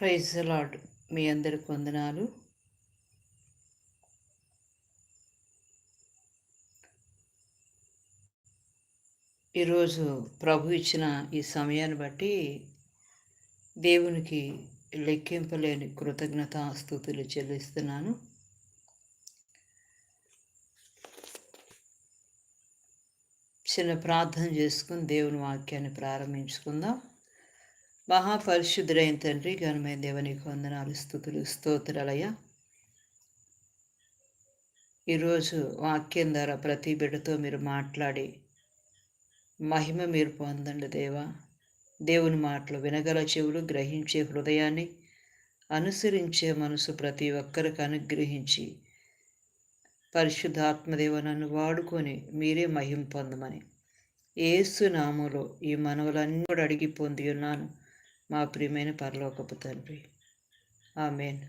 Praise lord మీ అందరికి వందనాలు. ఈరోజు ప్రభు ఇచ్చిన ఈ సమయాన్ని బట్టి దేవునికి లెక్కింపలేని కృతజ్ఞత స్థుతులు చెల్లిస్తున్నాను. చిన్న ప్రార్థన చేసుకుని దేవుని వాక్యాన్ని ప్రారంభించుకుందాం. మహాపరిశుద్ధులైన తండ్రి ఘనమైన దేవునికి వందనాలు స్థుతులు స్తోత్రాలయ ఈరోజు వాక్యం ద్వారా ప్రతి బిడ్డతో మీరు మాట్లాడి మహిమ మీరు పొందండి దేవా. దేవుని మాటలు వినగల చెవులు గ్రహించే హృదయాన్ని అనుసరించే మనసు ప్రతి ఒక్కరికి అనుగ్రహించి పరిశుద్ధాత్మదేవ నన్ను వాడుకొని మీరే మహిం పొందమని. ఏసునామలో ఈ మనవులన్నీ కూడా అడిగి పొంది ఉన్నాను. మా ప్రియమైన పరలోకపు తండ్రి. ఆమెన్.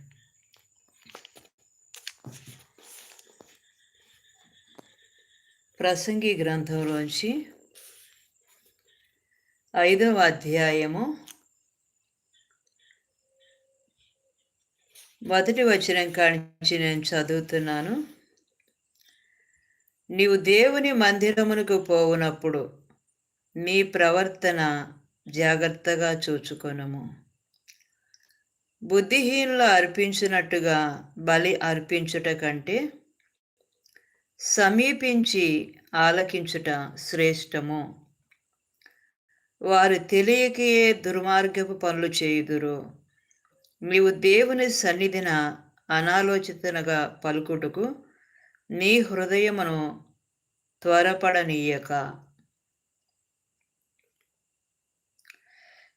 ప్రసంగి గ్రంథంలోంచి ఐదవ అధ్యాయము మొదటి వచనం కానించి నేను చదువుతున్నాను. నీవు దేవుని మందిరమునకు పోవునప్పుడు నీ ప్రవర్తన జాగ్రత్తగా చూచుకొనము. బుద్ధిహీనులు అర్పించినట్టుగా బలి అర్పించుట కంటే సమీపించి ఆలకించుట శ్రేష్టము. వారు తెలియకే దుర్మార్గపు పనులు చేయుదురు. నీవు దేవుని సన్నిధిన అనాలోచితనగా పలుకుటకు నీ హృదయమును త్వరపడనీయక.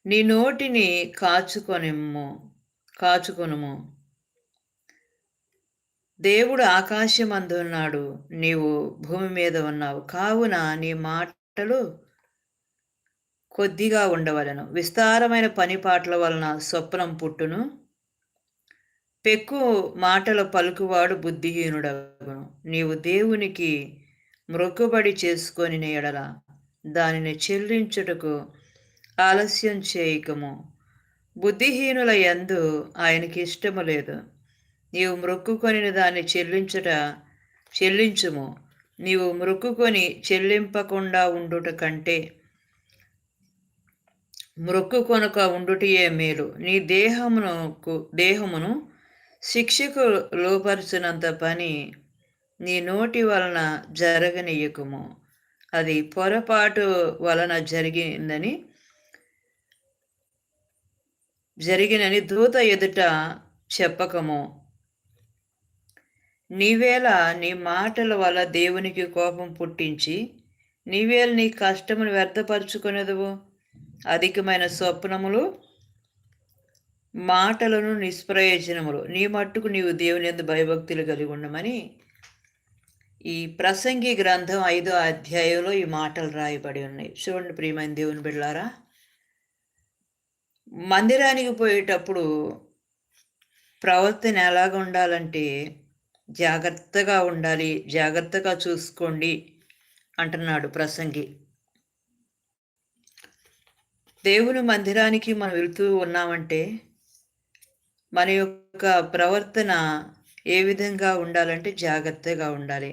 నీ నోటిని కాచుకొనిమ్ము కాచుకొనుము. దేవుడు ఆకాశమందున్నాడు నీవు భూమి మీద ఉన్నావు. కావున నీ మాటలు కొద్దిగా ఉండవలను. విస్తారమైన పనిపాట్ల వలన స్వప్నం పుట్టును. పెక్కు మాటల పలుకువాడు బుద్ధిహీనుడగును. నీవు దేవునికి మ్రొక్కుబడి చేసుకొని ఎడల దానిని చెల్లించుటకు ఆలస్యం చేయకము. బుద్ధిహీనుల యందు ఆయనకి ఇష్టము లేదు. నీవు మ్రొక్కుకొని దాన్ని చెల్లించుట చెల్లించుము. నీవు మృక్కుకొని చెల్లింపకుండా ఉండుట కంటే మ్రొక్కు కొనుక ఉండుటయే మేలు. నీ దేహమును దేహమును శిక్షకు లోపరిచినంత పని నీ నోటి వలన జరగనీయకము. అది పొరపాటు వలన జరిగిందని జరిగినని దూత ఎదుట చెప్పకము. నీవేళ నీ మాటల వల్ల దేవునికి కోపం పుట్టించి నీవేళ నీ కష్టమును వ్యర్థపరుచుకునేదువు అధికమైన స్వప్నములు మాటలను నిష్ప్రయోజనములు. నీ మట్టుకు నీవు దేవుని ఎందు భయభక్తులు కలిగి ఉండమని ఈ ప్రసంగి గ్రంథం ఐదో అధ్యాయంలో ఈ మాటలు రాయబడి ఉన్నాయి. చూడండి ప్రియమైన దేవుని బిళ్ళారా మందిరానికి పోయేటప్పుడు ప్రవర్తన ఎలాగ ఉండాలంటే జాగ్రత్తగా ఉండాలి జాగ్రత్తగా చూసుకోండి అంటున్నాడు ప్రసంగి. దేవుని మందిరానికి మనం వెళుతూ ఉన్నామంటే మన యొక్క ప్రవర్తన ఏ విధంగా ఉండాలంటే జాగ్రత్తగా ఉండాలి.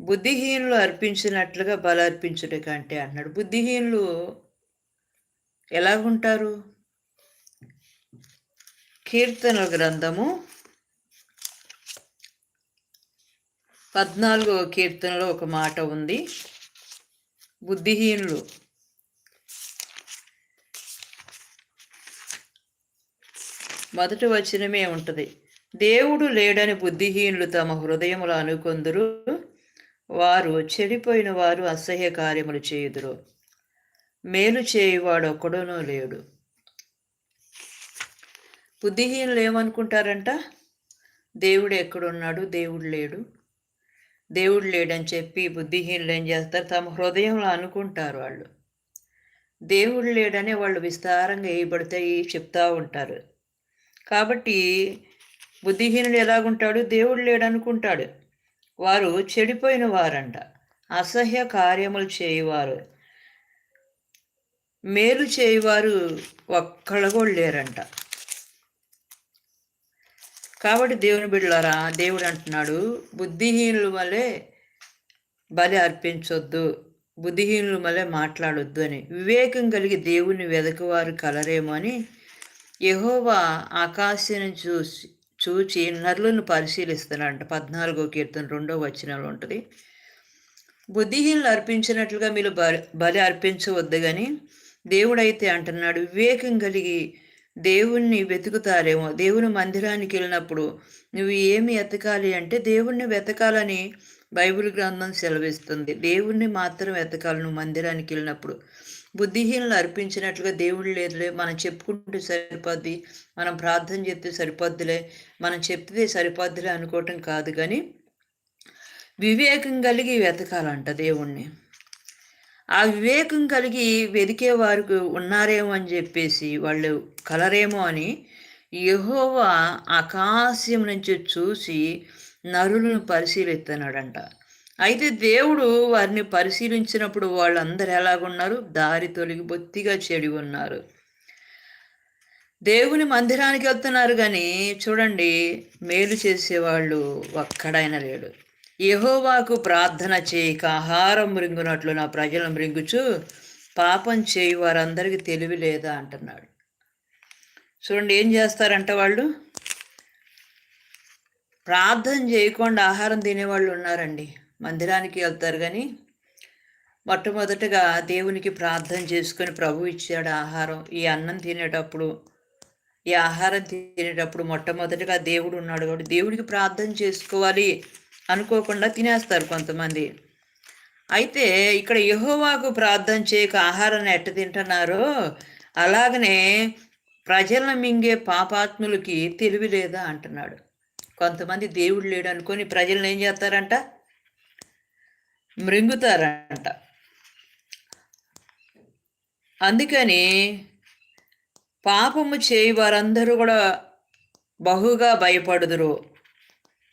బుద్ధిహీనులు అర్పించినట్లుగా బల అర్పించుట కంటే అన్నాడు బుద్ధిహీనులు ఎలాగుంటారు? కీర్తన గ్రంథము పద్నాలుగో కీర్తనలో ఒక మాట ఉంది. బుద్ధిహీనులు మొదటి వచనమే ఉంటుంది. దేవుడు లేడని బుద్ధిహీనులు తమ హృదయములు అనుకొందురు. వారు చెడిపోయిన వారు అసహ్య కార్యములు చేయుదురు. మేలు చేయువాడు ఒక్కడనూ లేడు. బుద్ధిహీనులు ఏమనుకుంటారంట? దేవుడు ఎక్కడున్నాడు? దేవుడు లేడు. దేవుడు లేడని చెప్పి బుద్ధిహీనులు ఏం చేస్తారు? తమ హృదయంలో అనుకుంటారు వాళ్ళు. దేవుడు లేడని వాళ్ళు విస్తారంగా వేయబడితే చెప్తా ఉంటారు. కాబట్టి బుద్ధిహీనుడు ఎలాగుంటాడు? దేవుడు లేడు అనుకుంటాడు వారు చెడిపోయిన వారంట. అసహ్య కార్యములు చేయవారు. మేలు చేయవారు ఒక్కళ్ళ కూడా లేరంట. కాబట్టి దేవుని బిడ్డలారా దేవుడు అంటున్నాడు బుద్ధిహీనుల వల్లే బలి అర్పించొద్దు బుద్ధిహీనుల వల్లే మాట్లాడొద్దు అని. వివేకం కలిగి దేవుని వెదకవారు కలరేమో అని యహోవా ఆకాశం చూసి చూచి నరులను పరిశీలిస్తున్నాడంట. పద్నాలుగో కీర్తన రెండో వచనంలో ఉంటుంది. బుద్ధిహీనులు అర్పించినట్లుగా మీరు బలి అర్పించవద్దు కానీ దేవుడైతే అంటున్నాడు వివేకం కలిగి దేవుణ్ణి వెతుకుతారేమో. దేవుని మందిరానికి వెళ్ళినప్పుడు నువ్వు ఏమి ఎతకాలి అంటే దేవుణ్ణి వెతకాలని బైబిల్ గ్రంథం సెలవిస్తుంది. దేవుణ్ణి మాత్రం వెతకాలి నువ్వు మందిరానికి వెళ్ళినప్పుడు. బుద్ధిహీనులు అర్పించినట్లుగా దేవుడు లేదులే. మనం చెప్పుకుంటే సరిపోద్ది మనం ప్రార్థన చెప్తే సరిపోద్దులే మనం చెప్తే సరిపోద్దులే అనుకోవటం కాదు. కానీ వివేకం కలిగి వెతకాలంట దేవుణ్ణి. ఆ వివేకం కలిగి వెతికే వారికి ఉన్నారేమో అని చెప్పేసి వాళ్ళు కలరేమో అని యహోవా ఆకాశం నుంచి చూసి నరులను పరిశీలిస్తున్నాడంట అయితే దేవుడు వారిని పరిశీలించినప్పుడు వాళ్ళందరూ ఎలాగున్నారు? దారి తొలగి బొత్తిగా చెడి ఉన్నారు. దేవుని మందిరానికి వెళ్తున్నారు కానీ చూడండి మేలు చేసేవాళ్ళు ఒక్కడైనా లేడు. యహోవాకు ప్రార్థన చేయక ఆహారం మృంగునట్లు నా ప్రజలను మృంగుచు పాపం చేయి వారందరికీ తెలివి లేదా అంటున్నాడు. చూడండి ఏం చేస్తారంట వాళ్ళు? ప్రార్థన చేయకుండా ఆహారం తినేవాళ్ళు ఉన్నారండి. మందిరానికి వెళ్తారు కానీ మొట్టమొదటగా దేవునికి ప్రార్థన చేసుకొని ప్రభు ఇచ్చాడు ఆహారం. ఈ అన్నం తినేటప్పుడు ఈ ఆహారం తినేటప్పుడు మొట్టమొదటిగా దేవుడు ఉన్నాడు కాబట్టి దేవుడికి ప్రార్థన చేసుకోవాలి. అనుకోకుండా తినేస్తారు కొంతమంది. అయితే ఇక్కడ యహోవాకు ప్రార్థన చేయక ఆహారాన్ని ఎట్ట తింటున్నారో అలాగనే ప్రజలను మింగే పాపాత్ములకి తెలివి లేదా అంటున్నాడు. కొంతమంది దేవుడు లేడు అనుకొని ప్రజలను ఏం చేస్తారంట? మృంగుతారంట. అందుకని పాపము చేయి వారందరూ కూడా బహుగా భయపడుదురు.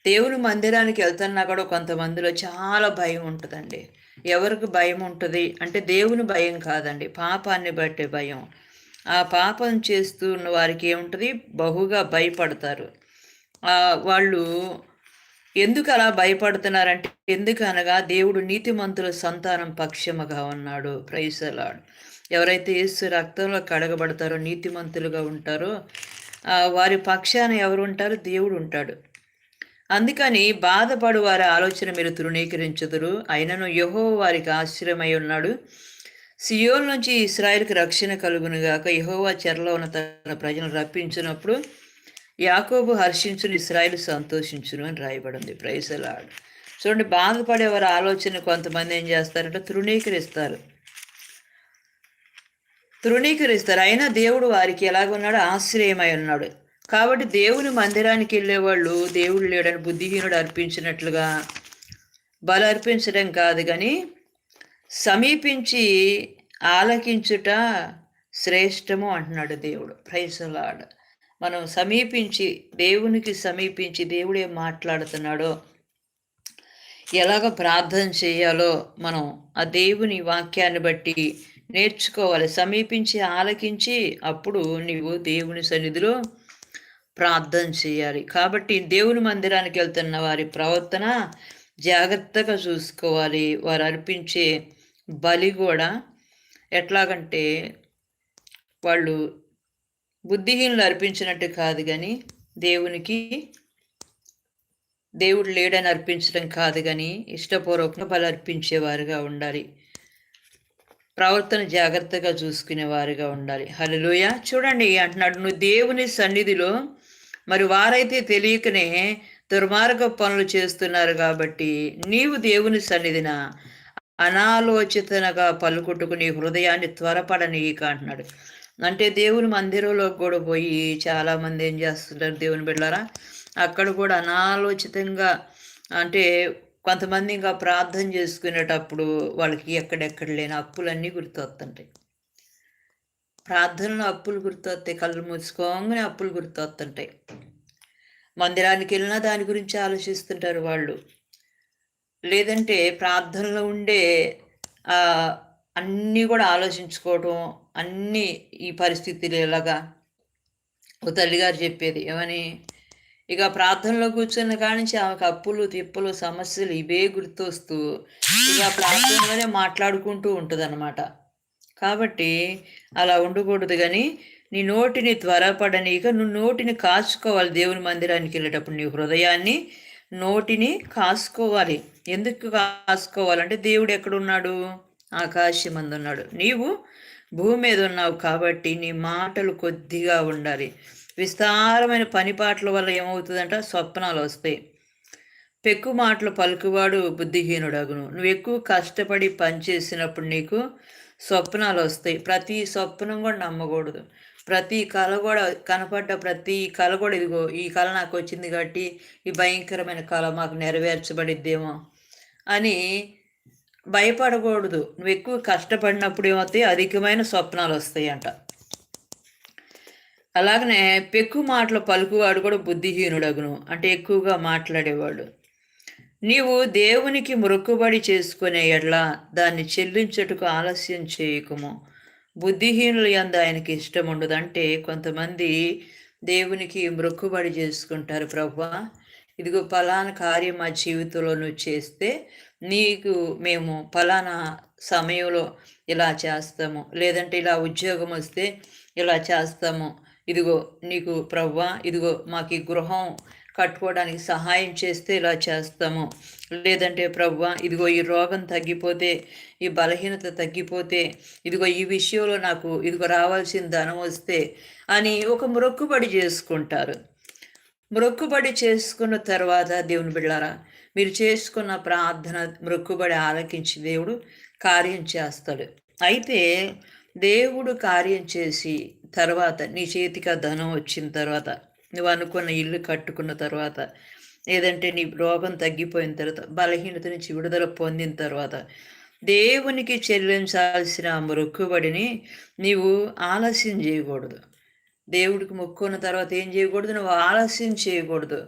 దేవుని మందిరానికి వెళ్తున్నా కూడా కొంతమందిలో చాలా భయం ఉంటుందండి. ఎవరికి భయం ఉంటుంది? అంటే దేవుని భయం కాదండి. పాపాన్ని బట్టే భయం. ఆ పాపం చేస్తున్న వారికి ఏముంటుంది? బహుగా భయపడతారు. వాళ్ళు ఎందుకు అలా భయపడుతున్నారంటే ఎందుకనగా దేవుడు నీతిమంతుల సంతానం పక్షముగా ఉన్నాడు. ప్రైసలాడు ఎవరైతే యేసు రక్తంలో కడగబడతారో నీతిమంతులుగా ఉంటారో వారి పక్షాన ఎవరు ఉంటారు? దేవుడు ఉంటాడు. అందుకని బాధపడు వారి ఆలోచన మీరు తృణీకరించుదురు. అయినను యహో వారికి ఆశ్చర్యమై ఉన్నాడు. సియోల్ నుంచి ఇస్రాయల్కి రక్షణ కలుగునుగాక యహోవా చెరలో ఉన్న తన ప్రజలను రప్పించినప్పుడు యాకోబు హర్షించును ఇస్రాయిల్ సంతోషించును అని రాయబడింది. ప్రైసలాడు చూడండి బాధపడే వారి ఆలోచన కొంతమంది ఏం చేస్తారంటే తృణీకరిస్తారు. తృణీకరిస్తారు. అయినా దేవుడు వారికి ఎలాగున్నాడో ఆశ్రయమై ఉన్నాడు. కాబట్టి దేవుని మందిరానికి వెళ్ళేవాళ్ళు దేవుడు లేడని బుద్ధిహీనుడు అర్పించినట్లుగా బల అర్పించడం కాదు కానీ సమీపించి ఆలకించుట శ్రేష్టము అంటున్నాడు దేవుడు. ప్రైసలాడ్ మనం సమీపించి దేవునికి సమీపించి దేవుడే మాట్లాడుతున్నాడో ఎలాగ ప్రార్థన చేయాలో మనం ఆ దేవుని వాక్యాన్ని బట్టి నేర్చుకోవాలి. సమీపించి ఆలకించి అప్పుడు నీవు దేవుని సన్నిధిలో ప్రార్థన చేయాలి. కాబట్టి దేవుని మందిరానికి వెళ్తున్న వారి ప్రవర్తన జాగ్రత్తగా చూసుకోవాలి. వారు అర్పించే బలి కూడా ఎట్లాగంటే వాళ్ళు బుద్ధిహీనులు అర్పించినట్టు కాదు కానీ దేవునికి దేవుడు లేడని అర్పించడం కాదు కానీ ఇష్టపూర్వకంగా బలి అర్పించేవారుగా ఉండాలి. ప్రవర్తన జాగ్రత్తగా చూసుకునేవారుగా ఉండాలి. హలోయ చూడండి అంటున్నాడు నువ్వు దేవుని సన్నిధిలో మరి వారైతే తెలియకనే దుర్మార్గ పనులు చేస్తున్నారు కాబట్టి నీవు దేవుని సన్నిధిన అనాలోచితనగా పలుకుట్టుకు నీ హృదయాన్ని త్వరపడనీక అంటున్నాడు. అంటే దేవుని మందిరంలో కూడా పోయి చాలామంది ఏం చేస్తుంటారు దేవుని బిడ్డారా అక్కడ కూడా అనాలోచితంగా అంటే కొంతమంది ఇంకా ప్రార్థన చేసుకునేటప్పుడు వాళ్ళకి ఎక్కడెక్కడ లేని అప్పులన్నీ గుర్తొస్తుంటాయి. ప్రార్థనలో అప్పులు గుర్తొస్తాయి కళ్ళు మూసుకోగానే అప్పులు గుర్తొస్తుంటాయి మందిరానికి వెళ్ళినా దాని గురించి ఆలోచిస్తుంటారు వాళ్ళు. లేదంటే ప్రార్థనలో ఉండే అన్నీ కూడా ఆలోచించుకోవటం అన్నీ ఈ పరిస్థితులు ఎలాగా? ఓ తల్లిగారు చెప్పేది ఏమని? ఇక ప్రార్థనలో కూర్చున్న కానించి ఆమెకు అప్పులు తిప్పులు సమస్యలు ఇవే గుర్తొస్తూ ఇక ప్రార్థనలోనే మాట్లాడుకుంటూ ఉంటుంది కాబట్టి అలా ఉండకూడదు కానీ నీ నోటిని త్వరపడనీక నువ్వు నోటిని కాచుకోవాలి దేవుని మందిరానికి వెళ్ళేటప్పుడు. నీ హృదయాన్ని నోటిని కాసుకోవాలి ఎందుకు కాసుకోవాలంటే దేవుడు ఎక్కడున్నాడు? ఆకాశం ఉన్నాడు నీవు భూమి మీద ఉన్నావు కాబట్టి నీ మాటలు కొద్దిగా ఉండాలి. విస్తారమైన పనిపాట్ల వల్ల ఏమవుతుందంట? స్వప్నాలు వస్తాయి. పెక్కు మాటలు పలుకువాడు బుద్ధిహీనుడగును. నువ్వు ఎక్కువ కష్టపడి పనిచేసినప్పుడు నీకు స్వప్నాలు వస్తాయి ప్రతి స్వప్నం కూడా నమ్మకూడదు. ప్రతి కళ కూడా కనపడ్డ ప్రతి కళ కూడా ఇదిగో ఈ కళ నాకు వచ్చింది కాబట్టి ఈ భయంకరమైన కళ మాకు నెరవేర్చబడిద్దేమో అని భయపడకూడదు. నువ్వు ఎక్కువ కష్టపడినప్పుడు ఏమవుతాయి అధికమైన స్వప్నాలు వస్తాయి అంట అలాగనే పెక్కు మాటలు పలుకువాడు కూడా బుద్ధిహీనుడగును. అంటే ఎక్కువగా మాట్లాడేవాడు. నీవు దేవునికి మొక్కుబడి చేసుకునే ఎడ్ల దాన్ని చెల్లించటకు ఆలస్యం చేయకుము. బుద్ధిహీనులు ఎందు ఆయనకి ఇష్టం ఉండదంటే కొంతమంది దేవునికి మొక్కుబడి చేసుకుంటారు ప్రభా. ఇదిగో ఫలానా కార్యం మా జీవితంలో నువ్వు చేస్తే నీకు మేము ఫలానా సమయంలో ఇలా చేస్తాము. లేదంటే ఇలా ఉద్యోగం వస్తే ఇలా చేస్తాము. ఇదిగో నీకు ప్రవ్వా ఇదిగో మాకు ఈ గృహం కట్టుకోవడానికి సహాయం చేస్తే ఇలా చేస్తాము. లేదంటే ప్రభు ఇదిగో ఈ రోగం తగ్గిపోతే ఈ బలహీనత తగ్గిపోతే ఇదిగో ఈ విషయంలో నాకు ఇదిగో రావాల్సిన ధనం వస్తే అని ఒక మొక్కుబడి చేసుకుంటారు. మొక్కుబడి చేసుకున్న తర్వాత దేవుని బిళ్ళారా మీరు చేసుకున్న ప్రార్థన మొక్కుబడి ఆలకించి దేవుడు కార్యం చేస్తాడు. అయితే దేవుడు కార్యం చేసి తర్వాత నీ చేతికి ఆ ధనం వచ్చిన తర్వాత నువ్వు అనుకున్న ఇల్లు కట్టుకున్న తర్వాత లేదంటే నీ రోగం తగ్గిపోయిన తర్వాత బలహీనత నుంచి విడుదల పొందిన తర్వాత దేవునికి చెల్లించాల్సిన మొక్కుబడిని నీవు ఆలస్యం చేయకూడదు. దేవుడికి మొక్కున్న తర్వాత ఏం చేయకూడదు? నువ్వు ఆలస్యం చేయకూడదు.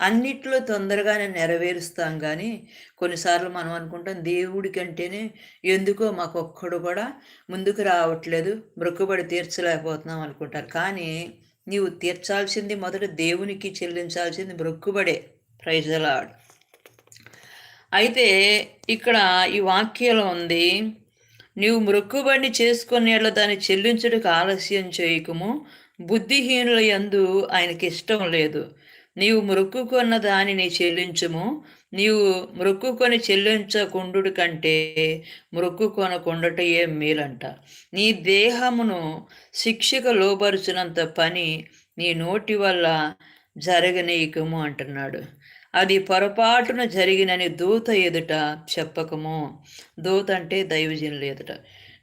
అన్నిట్లో తొందరగానే నెరవేరుస్తాం కానీ కొన్నిసార్లు మనం అనుకుంటాం దేవుడి కంటేనే ఎందుకో మాకు ఒక్కడు కూడా ముందుకు రావట్లేదు మొక్కుబడి తీర్చలేకపోతున్నాం అనుకుంటారు. కానీ నీవు తీర్చాల్సింది మొదట దేవునికి చెల్లించాల్సింది మొక్కుబడే. ప్రైజలాడ్ అయితే ఇక్కడ ఈ వాక్యంలో ఉంది నీవు మృక్కుబడిని చేసుకునే దాన్ని చెల్లించుటకు ఆలస్యం చేయకము. బుద్ధిహీనుల యందు ఆయనకి ఇష్టం లేదు. నీవు మృక్కుకున్న దానిని చెల్లించము. నీవు మృక్కుకొని చెల్లించకుండు కంటే మొక్కుకొనకుండట ఏం మేలంట. నీ దేహమును శిక్షక లోపరుచినంత పని నీ నోటి వల్ల జరగనీయకము అంటున్నాడు. అది పొరపాటున జరిగినని దూత ఎదుట చెప్పకము. దూత అంటే దైవజనులు ఎదుట.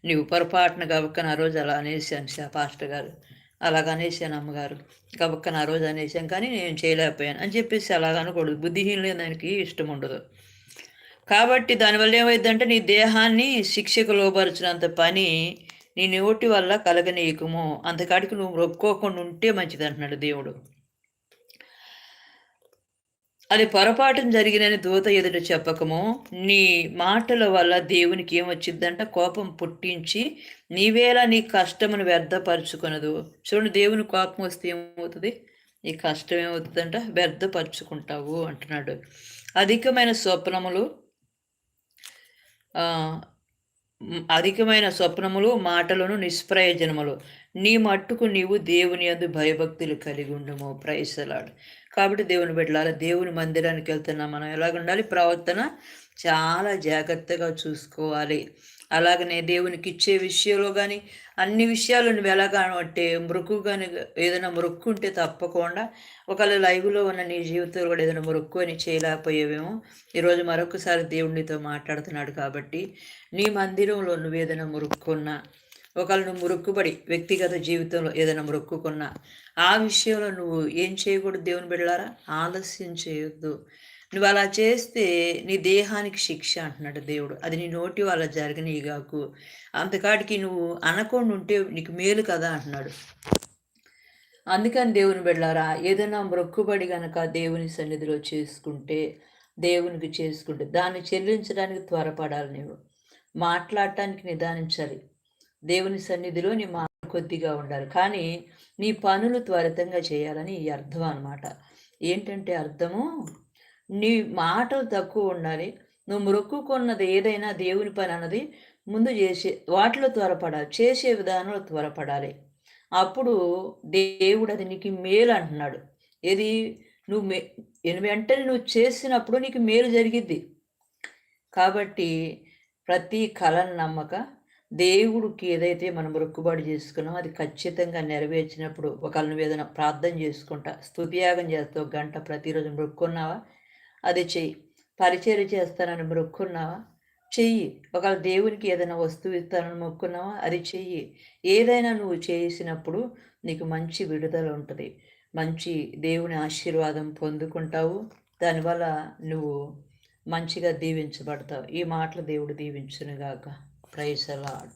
నీవు పొరపాటున గబక్కన ఆ రోజు అలా అనేసి అని పాస్టర్ గారు. అలాగ అనేసాను అమ్మగారు. గబక్క నా రోజు అనేసాం కానీ నేను చేయలేకపోయాను. అని చెప్పేసి అలాగ అనకూడదు బుద్ధిహీనులు దానికి ఇష్టం ఉండదు. కాబట్టి దానివల్ల ఏమైందంటే నీ దేహాన్ని శిక్షకు లోపరిచినంత పని నీ నోటి వల్ల కలగనీయకము. అంతకాడికి నువ్వు రొక్కోకుండా ఉంటే మంచిది అంటున్నాడు దేవుడు. అది పొరపాటును జరిగినని దూత ఎదుట చెప్పకము. నీ మాటల వల్ల దేవునికి ఏమొచ్చిందంట కోపం పుట్టించి నీవేలా నీ కష్టమును వ్యర్థపరుచుకునదు. చూడండి దేవుని కోపం వస్తే ఏమవుతుంది? నీ కష్టం ఏమవుతుందంట? వ్యర్థపరుచుకుంటావు అంటున్నాడు. అధికమైన స్వప్నములు అధికమైన స్వప్నములు మాటలను నిష్ప్రయోజనములు. నీ మట్టుకు నీవు దేవుని అందు భయభక్తులు కలిగి ఉండము. ప్రైసలాడు కాబట్టి దేవుని బిడ్డలాల దేవుని మందిరానికి వెళ్తున్నాం మనం. ఎలాగ ఉండాలి ప్రవర్తన చాలా జాగ్రత్తగా చూసుకోవాలి. అలాగనే దేవునికి ఇచ్చే విషయంలో కానీ అన్ని విషయాలు నువ్వు ఎలా అంటే మృక్కు కానీ ఏదైనా మృక్కు ఉంటే తప్పకుండా ఒకవేళ లైవ్లో ఉన్న నీ జీవితంలో కూడా ఏదైనా మృక్కు అని చేయలేకపోయేవేమో ఈరోజు మరొకసారి దేవుడితో మాట్లాడుతున్నాడు కాబట్టి నీ మందిరంలో నువ్వు ఏదైనా ఒకళ్ళు నువ్వు మురుక్కుబడి వ్యక్తిగత జీవితంలో ఏదైనా మురుక్కున్నా ఆ విషయంలో నువ్వు ఏం చేయకూడదు దేవుని బిడ్డారా ఆలస్యం చేయొద్దు. నువ్వు అలా చేస్తే నీ దేహానికి శిక్ష అంటున్నాడు దేవుడు. అది నీ నోటి వల్ల కాకు అంతకాటికి నువ్వు అనకుండా ఉంటే నీకు మేలు కదా అంటున్నాడు. అందుకని దేవుని బిడ్డారా ఏదైనా మొక్కుబడి గనక దేవుని సన్నిధిలో చేసుకుంటే దేవునికి చేసుకుంటే దాన్ని చెల్లించడానికి త్వరపడాలి నువ్వు మాట్లాడటానికి నిదానించాలి. దేవుని సన్నిధిలో నీ మాట కొద్దిగా ఉండాలి. కానీ నీ పనులు త్వరితంగా చేయాలని ఈ అర్థం అనమాట ఏంటంటే అర్థము? నీ మాటలు తక్కువ ఉండాలి. నువ్వు మొక్కుకున్నది ఏదైనా దేవుని పని అన్నది ముందు చేసే వాటిలో త్వరపడాలి. చేసే విధానంలో త్వరపడాలి. అప్పుడు దేవుడు అది నీకు మేలు అంటున్నాడు. ఏది? నువ్వు మే వెంటనే నువ్వు చేసినప్పుడు నీకు మేలు జరిగిద్ది. కాబట్టి ప్రతి కళను నమ్మక దేవుడికి ఏదైతే మనం మొక్కుబడి చేసుకున్నామో అది ఖచ్చితంగా నెరవేర్చినప్పుడు ఒకళ్ళ ఏదైనా ప్రార్థన చేసుకుంటా స్థుతియాగం చేస్తావు గంట ప్రతిరోజు మొక్కున్నావా? అది చెయ్యి. పరిచయం చేస్తానని మొక్కున్నావా? చెయ్యి. ఒకవేళ దేవునికి ఏదైనా వస్తువు ఇస్తానని మొక్కున్నావా? అది చెయ్యి. ఏదైనా నువ్వు చేసినప్పుడు నీకు మంచి విడుదల ఉంటుంది. మంచి దేవుని ఆశీర్వాదం పొందుకుంటావు. దానివల్ల నువ్వు మంచిగా దీవించబడతావు. ఈ మాటలు దేవుడు దీవించునుగాక. ప్రైజ్ అలాడ్